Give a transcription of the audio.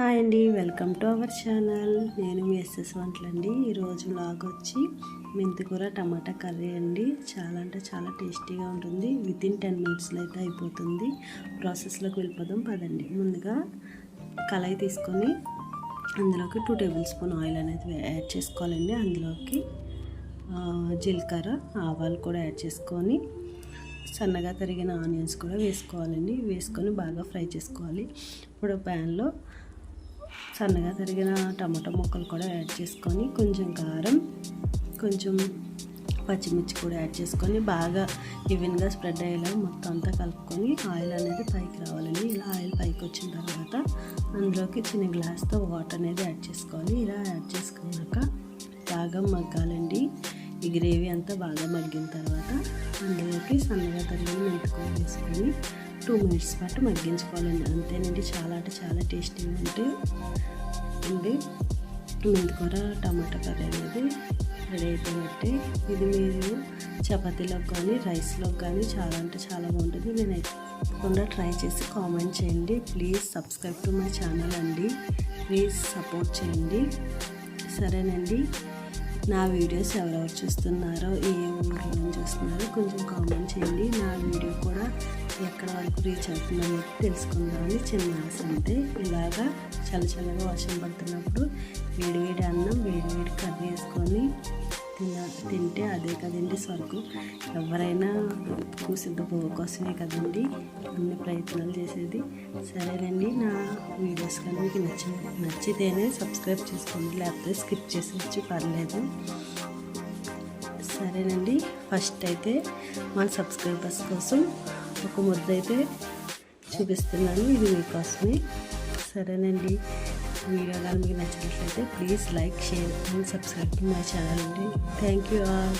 Hi అండి welcome to our channel. నేను మీ SS వంటలండి. ఈరోజు లాగ్ వచ్చి మెంతికూర టమాటా కర్రీ అండి. చాలా అంటే చాలా టేస్టీగా ఉంటుంది. విత్ ఇన్ టెన్ మినిట్స్లో అయితే అయిపోతుంది. ప్రాసెస్లోకి వెళ్ళిపోదాం పదండి. ముందుగా కళాయి తీసుకొని అందులోకి టూ టేబుల్ స్పూన్ ఆయిల్ అనేది యాడ్ చేసుకోవాలండి. అందులోకి జీలకర్ర ఆవాలు కూడా యాడ్ చేసుకొని సన్నగా తరిగిన ఆనియన్స్ కూడా వేసుకోవాలండి. వేసుకొని బాగా ఫ్రై చేసుకోవాలి. ఇప్పుడు ప్యాన్లో సన్నగా తరిగిన టమాటా ముక్కలు కూడా యాడ్ చేసుకొని కొంచెం కారం కొంచెం పచ్చిమిర్చి కూడా యాడ్ చేసుకొని బాగా ఈవెన్గా స్ప్రెడ్ అయ్యేలా మొత్తం అంతా కలుపుకొని ఆయిల్ అనేది పైకి రావాలండి. ఇలా ఆయిల్ పైకి వచ్చిన తర్వాత అందులోకి చిన్న గ్లాస్తో వాటర్ అనేది యాడ్ చేసుకోవాలి. ఇలా యాడ్ చేసుకున్నాక బాగా మగ్గాలండి. ఈ గ్రేవీ అంతా బాగా మగ్గిన తర్వాత అందులోకి సన్నగా తరిగిన మెంతుకొని వేసుకొని టూ మినిట్స్ పాటు మగ్గించుకోవాలండి. అంతేనండి. చాలా అంటే చాలా టేస్టీగా ఉంటే ఉంది మెంతికూర టమాటా కర్రీ అనేది రెడీ అయిపోయినట్టే ఇది మీరు చపాతీలోకి కానీ రైస్లోకి కానీ చాలా అంటే చాలా బాగుంటుంది. నేను తప్పకుండా ట్రై చేసి కామెంట్ చేయండి. Please subscribe to my channel అండి. ప్లీజ్ సపోర్ట్ చేయండి. సరేనండి. నా వీడియోస్ ఎవరెవరు చూస్తున్నారో ఏ ఊరు చూస్తున్నారో కొంచెం కామెంట్ చేయండి. నా వీడియో ఎక్కడ వరకు రీచ్ అవుతుందని తెలుసుకుందామని చిన్న ఆశ అంతే ఇలాగా చల్ల చల్లగా వర్షం పడుతున్నప్పుడు వేడి వేడి అన్నం వేడి వేడి కర్రీ వేసుకొని తిన తింటే అదే కదండి స్వర్గం. ఎవరైనా కూసిద్ద పువ్వు కోసమే కదండి అన్ని ప్రయత్నాలు చేసేది. సరేనండి నా వీడియోస్ కానీ మీకు నచ్చి నచ్చితేనే సబ్స్క్రైబ్ చేసుకోండి లేకపోతే స్కిప్ చేసేసి పర్లేదు. సరేనండి ఫస్ట్ అయితే మన సబ్స్క్రైబర్స్ కోసం ఒక ముద్ద అయితే చూపిస్తున్నాను ఇది మీకోసమే. సరేనండి. వీడియో కానీ మీకు నచ్చినట్లయితే please like share and subscribe to my channel అండి. Thank you all.